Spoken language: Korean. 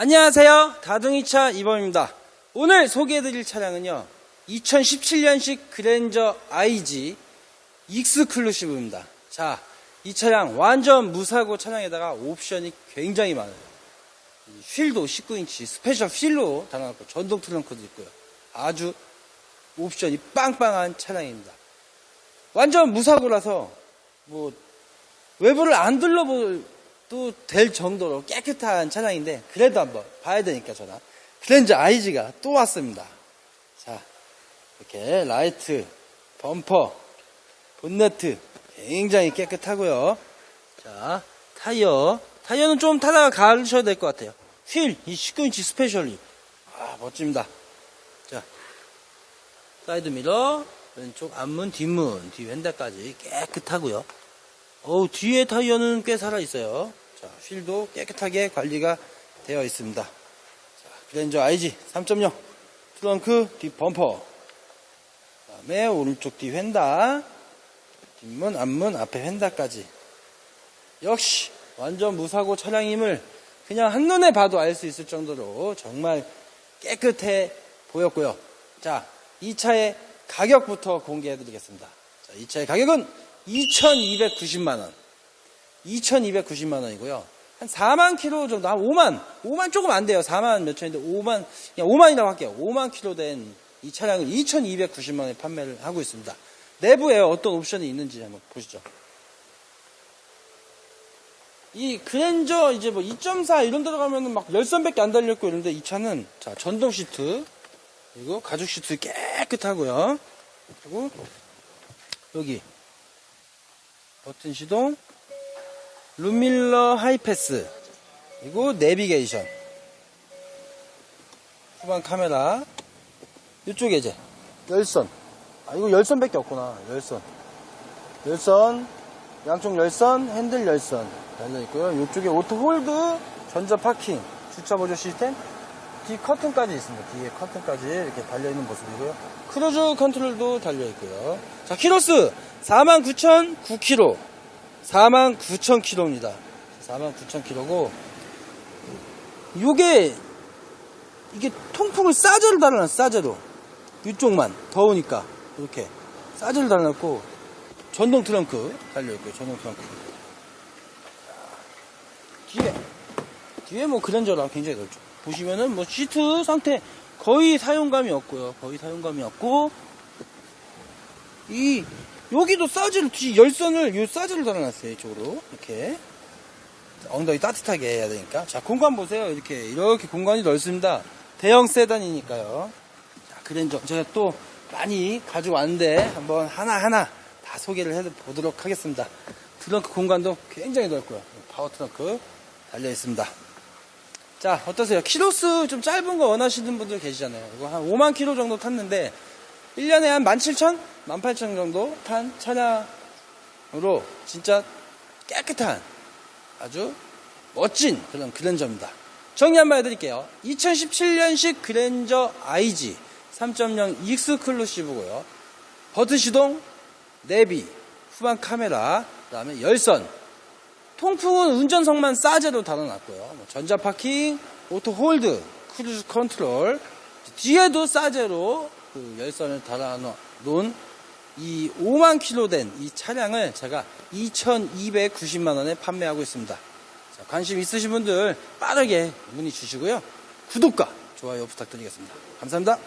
안녕하세요. 다둥이차 이범입니다. 오늘 소개해드릴 차량은요. 2017년식 그랜저 IG 익스클루시브입니다. 자, 이 차량 완전 무사고 차량에다가 옵션이 굉장히 많아요. 이 휠도 19인치 스페셜 휠로 달아놨고 전동 트렁크도 있고요. 아주 옵션이 빵빵한 차량입니다. 완전 무사고라서 뭐 외부를 안 둘러봐 도될 정도로 깨끗한 차량인데 그래도 한번 봐야 되니까 저는 그랜저 IG가 또 왔습니다. 자 이렇게 라이트, 범퍼, 본네트 굉장히 깨끗하고요. 자 타이어 타이어는 좀 타다가 가르셔야 될 것 같아요. 휠, 이 19인치 스페셜리 아 멋집니다. 자 사이드 미러 왼쪽 앞문, 뒷문, 뒤 휀다까지 깨끗하고요. 어우, 뒤에 타이어는 꽤 살아 있어요. 자, 휠도 깨끗하게 관리가 되어 있습니다. 자, 그랜저 IG 3.0 트렁크 뒷 범퍼 그 다음에 오른쪽 뒤 휀다 뒷문, 앞문, 앞에 휀다까지 역시 완전 무사고 차량임을 그냥 한눈에 봐도 알 수 있을 정도로 정말 깨끗해 보였고요. 자, 이 차의 가격부터 공개해 드리겠습니다. 자, 이 차의 가격은 2,290만 원. 2,290만 원이고요. 한 4만 킬로 정도, 한 5만, 5만 조금 안 돼요. 4만 몇 천인데 5만, 그냥 5만이라고 할게요. 5만 킬로 된 이 차량을 2,290만 원에 판매를 하고 있습니다. 내부에 어떤 옵션이 있는지 한번 보시죠. 이 그랜저 이제 뭐 2.4 이런 데 들어가면은 막 열선밖에 안 달렸고 이런데 이 차는 자 전동 시트 그리고 가죽 시트 깨끗하고요. 그리고 여기 버튼 시동 룸밀러 하이패스. 그리고 내비게이션. 후방 카메라. 이쪽에 이제 열선. 아 이거 열선밖에 없구나. 열선. 열선. 양쪽 열선 핸들 열선. 달려 있고요. 이쪽에 오토 홀드 전자 파킹 주차 보조 시스템. 뒤 커튼까지 있습니다. 뒤에 커튼까지 이렇게 달려 있는 모습이고요. 크루즈 컨트롤도 달려 있고요. 자 키로수 49,009km 49,000km입니다. 49,000km고 요게 이게 통풍을 싸제로 달아놨어 싸제로. 이쪽만 더우니까 이렇게. 싸제로 달아놨고 전동 트렁크 달려있고요 전동 트렁크. 뒤에 뒤에 뭐 그랜저랑 굉장히 넓죠. 보시면은 뭐 시트 상태 거의 사용감이 없고요. 거의 사용감이 없고 이 여기도 사즈를 뒤 열선을 요 사즈를 달아놨어요 이쪽으로. 이렇게. 엉덩이 따뜻하게 해야 되니까. 자 공간 보세요. 이렇게 이렇게 공간이 넓습니다. 대형 세단이니까요. 자 그랜저. 제가 또 많이 가지고 왔는데 한번 하나하나 다 소개를 해 보도록 하겠습니다. 트렁크 공간도 굉장히 넓고요. 파워 트렁크 달려 있습니다. 자 어떠세요? 키로수 좀 짧은 거 원하시는 분들 계시잖아요. 이거 한 5만 킬로 정도 탔는데 1년에 한 17,000? 18,000 정도 탄 차량으로 진짜 깨끗한 아주 멋진 그런 그랜저입니다. 정리 한번 해드릴게요. 2017년식 그랜저 IG 3.0 익스클루시브고요. 버튼 시동, 내비, 후방 카메라, 그 다음에 열선, 통풍은 운전석만 싸제로 달아놨고요. 뭐 전자 파킹, 오토 홀드, 크루즈 컨트롤, 뒤에도 싸제로 그 열선을 달아놓은 이 5만 킬로 된 이 차량을 제가 2,290만 원에 판매하고 있습니다. 자, 관심 있으신 분들 빠르게 문의 주시고요. 구독과 좋아요 부탁드리겠습니다. 감사합니다.